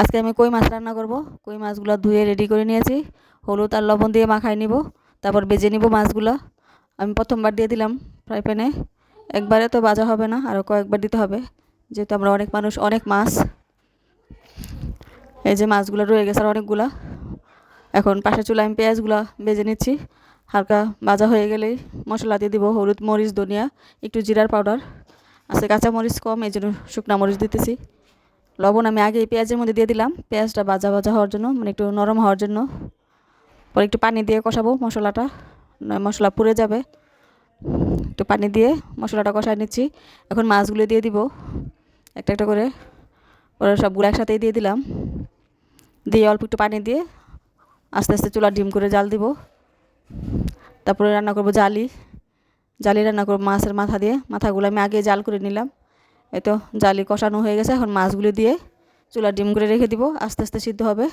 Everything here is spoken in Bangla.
আজকে আমি কই মাছ রান্না করব? কই মাছগুলো ধুয়ে রেডি করে নিয়েছি। হলুদ আর লবণ দিয়ে মাখাই নিব। তারপর বেজে নিব মাছগুলো। আমি প্রথমবার দিয়ে দিলাম ফ্রাই প্যানে। একবারে তো বাজা হবে না আরও কয়েকবার দিতে হবে। যেহেতু আমরা অনেক মানুষ, অনেক মাছ। এই যে মাছগুলো রয়ে গেছে আর অনেকগুলা। এখন পাশের চুলা আমি পেঁয়াজগুলো বেজে নিচ্ছি। হালকা ভাজা হয়ে গেলেই মশলা দিয়ে দিব হলুদ, মরিচ, ধনিয়া, একটু জিরার পাউডার। আছে কাঁচা মরিচ কম, এই জন্য শুকনা মরিচ দিতেছি। লবণ আমি আগে পেঁয়াজের মধ্যে দিয়ে দিলাম। পেঁয়াজটা ভাজা ভাজা হওয়ার জন্য মানে একটু নরম হওয়ার জন্য। পরে একটু পানি দিয়ে কষাবো মশলাটা মশলা পুড়ে যাবে। একটু পানি দিয়ে মশলাটা কষায় নিচ্ছি। এখন মাছগুলো দিয়ে দিব, একটা একটা করে। পরে সবগুলো একসাথেই দিয়ে দিলাম। দিয়ে অল্প একটু পানি দিয়ে আস্তে আস্তে চুলা ডিম করে জাল দিব। তারপরে রান্না করব জালি। জালি রান্না করব মাছের মাথা দিয়ে। মাথাগুলো আমি আগে জাল করে নিলাম। এই তো জালি কষানো হয়ে গেছে, এখন মাছগুলি দিয়ে চুলা ডিম করে রেখে দিব, আস্তে আস্তে সিদ্ধ হবে।